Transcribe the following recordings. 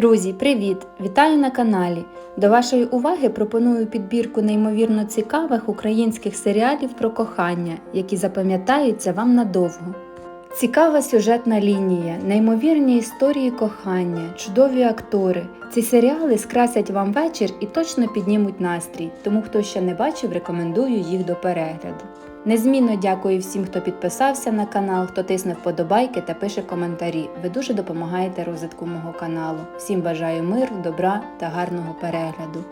Друзі, привіт! Вітаю на каналі! До вашої уваги пропоную підбірку неймовірно цікавих українських серіалів про кохання, які запам'ятаються вам надовго. Цікава сюжетна лінія, неймовірні історії кохання, чудові актори. Ці серіали скрасять вам вечір і точно піднімуть настрій, тому хто ще не бачив, рекомендую їх до перегляду. Незмінно дякую всім, хто підписався на канал, хто тисне вподобайки та пише коментарі. Ви дуже допомагаєте розвитку мого каналу. Всім бажаю миру, добра та гарного перегляду.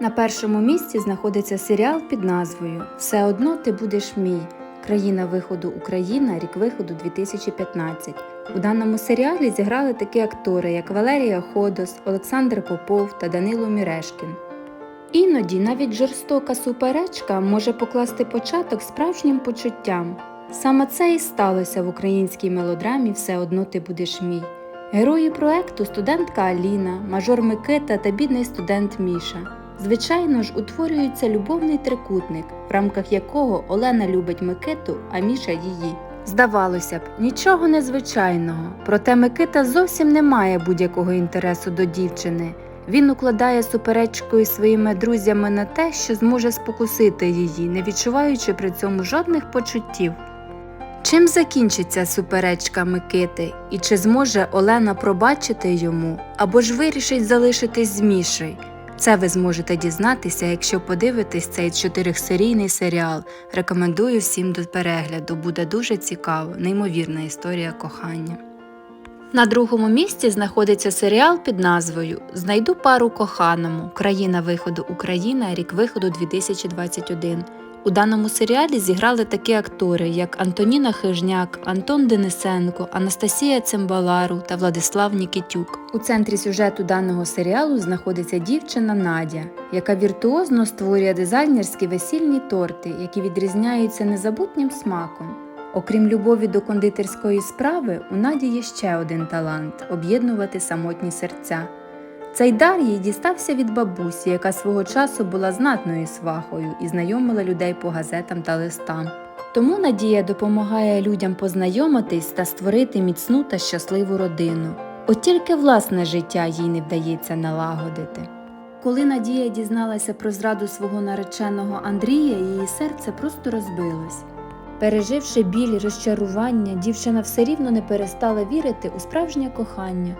На першому місці знаходиться серіал під назвою Все одно ти будеш мій. Країна виходу Україна, рік виходу 2015. У даному серіалі зіграли такі актори, як Валерія Ходос, Олександр Попов та Данило Мірешкін. Іноді навіть жорстока суперечка може покласти початок справжнім почуттям. Саме це і сталося в українській мелодрамі Все одно ти будеш мій. Герої проекту студентка Аліна, мажор Микита та бідний студент Міша. Звичайно ж, утворюється любовний трикутник, в рамках якого Олена любить Микиту, а Міша її. Здавалося б, нічого незвичайного, проте Микита зовсім не має будь-якого інтересу до дівчини. Він укладає суперечкою своїми друзями на те, що зможе спокусити її, не відчуваючи при цьому жодних почуттів. Чим закінчиться суперечка Микити, і чи зможе Олена пробачити йому, або ж вирішить залишитись з Мішею? Це ви зможете дізнатися, якщо подивитесь цей чотирьохсерійний серіал. Рекомендую всім до перегляду, буде дуже цікаво, неймовірна історія кохання. На другому місці знаходиться серіал під назвою Знайду пару коханому. Країна виходу Україна, рік виходу 2021. У даному серіалі зіграли такі актори, як Антоніна Хижняк, Антон Денисенко, Анастасія Цимбалару та Владислав Нікітюк. У центрі сюжету даного серіалу знаходиться дівчина Надя, яка віртуозно створює дизайнерські весільні торти, які відрізняються незабутнім смаком. Окрім любові до кондитерської справи, у Наді є ще один талант об'єднувати самотні серця. Цей дар їй дістався від бабусі, яка свого часу була знатною свахою і знайомила людей по газетам та листам. Тому Надія допомагає людям познайомитись та створити міцну та щасливу родину. От тільки власне життя їй не вдається налагодити. Коли Надія дізналася про зраду свого нареченого Андрія, її серце просто розбилось. Переживши біль розчарування, дівчина все рівно не перестала вірити у справжнє кохання.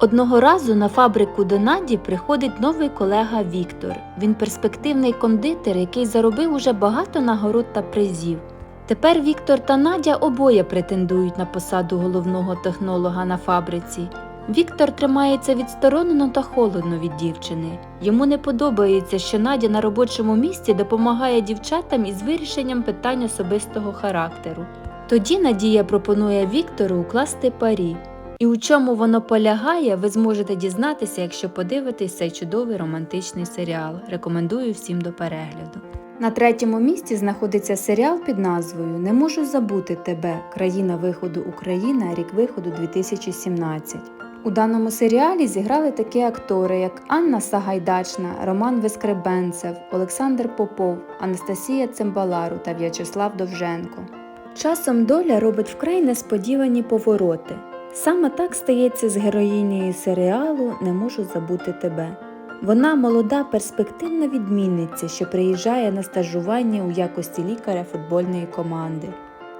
Одного разу на фабрику до Наді приходить новий колега Віктор. Він перспективний кондитер, який заробив уже багато нагород та призів. Тепер Віктор та Надя обоє претендують на посаду головного технолога на фабриці. Віктор тримається відсторонено та холодно від дівчини. Йому не подобається, що Надя на робочому місці допомагає дівчатам із вирішенням питань особистого характеру. Тоді Надія пропонує Віктору укласти парі. І у чому воно полягає, ви зможете дізнатися, якщо подивитесь цей чудовий романтичний серіал. Рекомендую всім до перегляду. На третьому місці знаходиться серіал під назвою Не можу забути тебе. Країна виходу Україна, рік виходу 2017. У даному серіалі зіграли такі актори, як Анна Сагайдачна, Роман Вескребенцев, Олександр Попов, Анастасія Цимбалару та В'ячеслав Довженко. Часом доля робить вкрай несподівані повороти. Саме так стається з героїнею серіалу Не можу забути тебе. Вона молода перспективна відмінниця, що приїжджає на стажування у якості лікаря футбольної команди.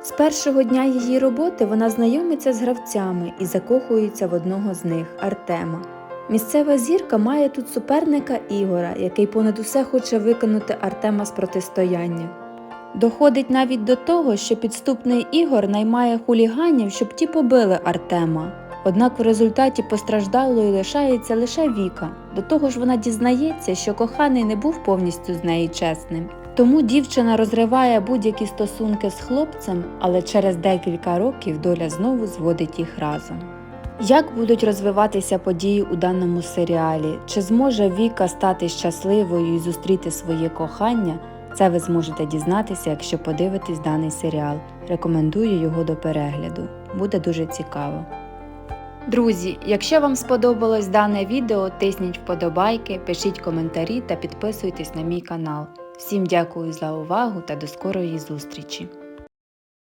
З першого дня її роботи вона знайомиться з гравцями і закохується в одного з них Артема. Місцева зірка має тут суперника Ігора, який понад усе хоче виконати Артема з протистояння. Доходить навіть до того, що підступний Ігор наймає хуліганів, щоб ті побили Артема. Однак в результаті постраждалою лишається лише Віка. До того ж вона дізнається, що коханий не був повністю з неї чесним. Тому дівчина розриває будь-які стосунки з хлопцем, але через декілька років доля знову зводить їх разом. Як будуть розвиватися події у даному серіалі? Чи зможе Віка стати щасливою і зустріти своє кохання? Це ви зможете дізнатися, якщо подивитесь даний серіал. Рекомендую його до перегляду. Буде дуже цікаво. Друзі, якщо вам сподобалось дане відео, тисніть вподобайки, пишіть коментарі та підписуйтесь на мій канал. Всім дякую за увагу та до скорої зустрічі!